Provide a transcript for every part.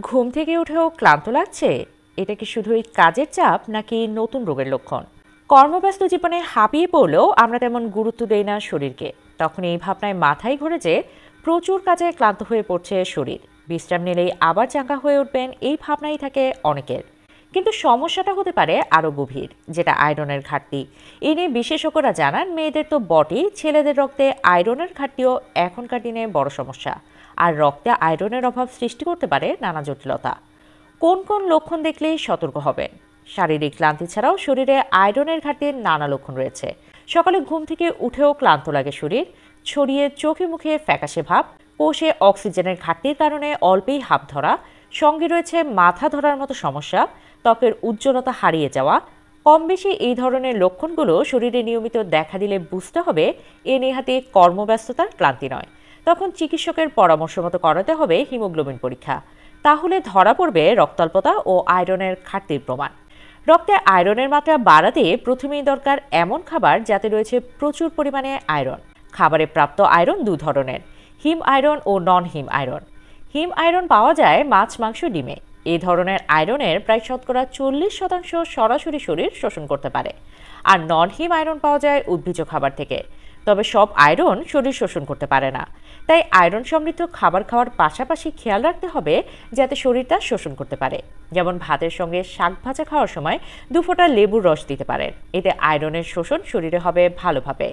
ঘুম থেকে উঠেও ক্লান্ত লাগছে? এটা কি শুধুই কাজের চাপ নাকি নতুন রোগের লক্ষণ? কর্মব্যস্ত জীবনে হাঁপিয়ে পড়লেও আমরা তেমন গুরুত্ব দেই না শরীরকে। তখন এই ভাবনায় মাথায় ঘুরে যে প্রচুর কাজে ক্লান্ত হয়ে পড়ছে শরীর। বিশ্রাম নিলেই আবার চাঙ্গা হয়ে উঠবেন এই ভাবনাই থাকে অনেকের। কিন্তু সমস্যাটা হতে পারে আরও গভীর, যেটা আয়রনের ঘাটতি। এ নিয়ে বিশেষজ্ঞরা জানান, মেয়েদের তো বটেই ছেলেদের রক্তে আয়রনের ঘাটতিও এখনকার দিনে বড় সমস্যা। আর রক্তে আয়রনের অভাব সৃষ্টি করতে পারে নানা জটিলতা। কোন কোন লক্ষণ দেখলেই সতর্ক হবেন? শারীরিক ক্লান্তি ছাড়াও শরীরে আয়রনের ঘাটতির নানা লক্ষণ রয়েছে। সকালে ঘুম থেকে উঠেও ক্লান্ত লাগে শরীর, ছড়িয়ে চোখে মুখে ফ্যাকাশে ভাব, কোষে অক্সিজেনের ঘাটতির কারণে অল্পেই হাঁপ ধরা সঙ্গে রয়েছে মাথা ধরার মতো সমস্যা, ত্বকের উজ্জ্বলতা হারিয়ে যাওয়া। কম বেশি এই ধরনের লক্ষণগুলো শরীরে নিয়মিত দেখা দিলে বুঝতে হবে এ নেহাতে কর্মব্যস্ততার ক্লান্তি নয়। তখন চিকিৎসকের পরামর্শ মতো করাতে হবে হিমোগ্লোবিন পরীক্ষা। তাহলে ধরা পড়বে রক্তাল্পতা ও আয়রনের ঘাটতির প্রমাণ। রক্তে আয়রনের মাত্রা বাড়াতে প্রথমেই দরকার এমন খাবার যাতে রয়েছে প্রচুর পরিমাণে আয়রন। খাবারে প্রাপ্ত আয়রন দু ধরনের, হিম আয়রন ও non heme iron. Heme iron পাওয়া যায় মাছ, মাংস, ডিমে। এই ধরনের আয়রনের প্রায় শতকরা চল্লিশ শতাংশ সরাসরি শরীর শোষণ করতে পারে। আর নন হিম আয়রন পাওয়া যায় উদ্ভিজ্জ খাবার থেকে। তবে সব আয়রন শরীর শোষণ করতে পারে না। তাই আয়রন সমৃদ্ধ খাবার খাওয়ার পাশাপাশি খেয়াল রাখতে হবে যাতে শরীরটা শোষণ করতে পারে। যেমন ভাতের সঙ্গে শাক ভাজা খাওয়ার সময় দু ফোঁটা লেবুর রস দিতে পারেন এতে আয়রনের শোষণ শরীরে হবে ভালোভাবে।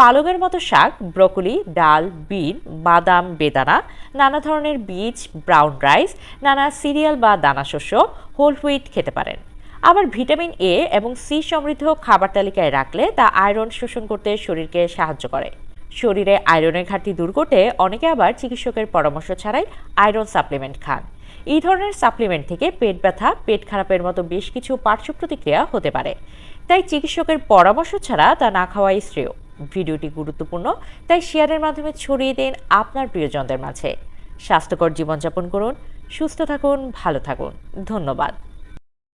পালকের মতো শাক, ব্রকলি, ডাল, বিন, বাদাম, বেদানা, নানা ধরনের বীজ, ব্রাউন রাইস, নানা সিরিয়াল বা দানাশস্য হোল হুইট খেতে পারেন। আবার ভিটামিন এ এবং সি সমৃদ্ধ খাবার তালিকায় রাখলে তা আয়রন শোষণ করতে শরীরকে সাহায্য করে। শরীরে আয়রনের ঘাটতি দূর করতে অনেকে আবার চিকিৎসকের পরামর্শ ছাড়াই আয়রন সাপ্লিমেন্ট খান। এই ধরনের সাপ্লিমেন্ট থেকে পেট ব্যথা, পেট খারাপের মতো বেশ কিছু পার্শ্ব প্রতিক্রিয়া হতে পারে। তাই চিকিৎসকের পরামর্শ ছাড়া তা না খাওয়াই শ্রেয়। ভিডিওটি গুরুত্বপূর্ণ, তাই শেয়ারের মাধ্যমে ছড়িয়ে দিন আপনার প্রিয়জনদের মাঝে। স্বাস্থ্যকর জীবনযাপন করুন, সুস্থ থাকুন, ভালো থাকুন। ধন্যবাদ।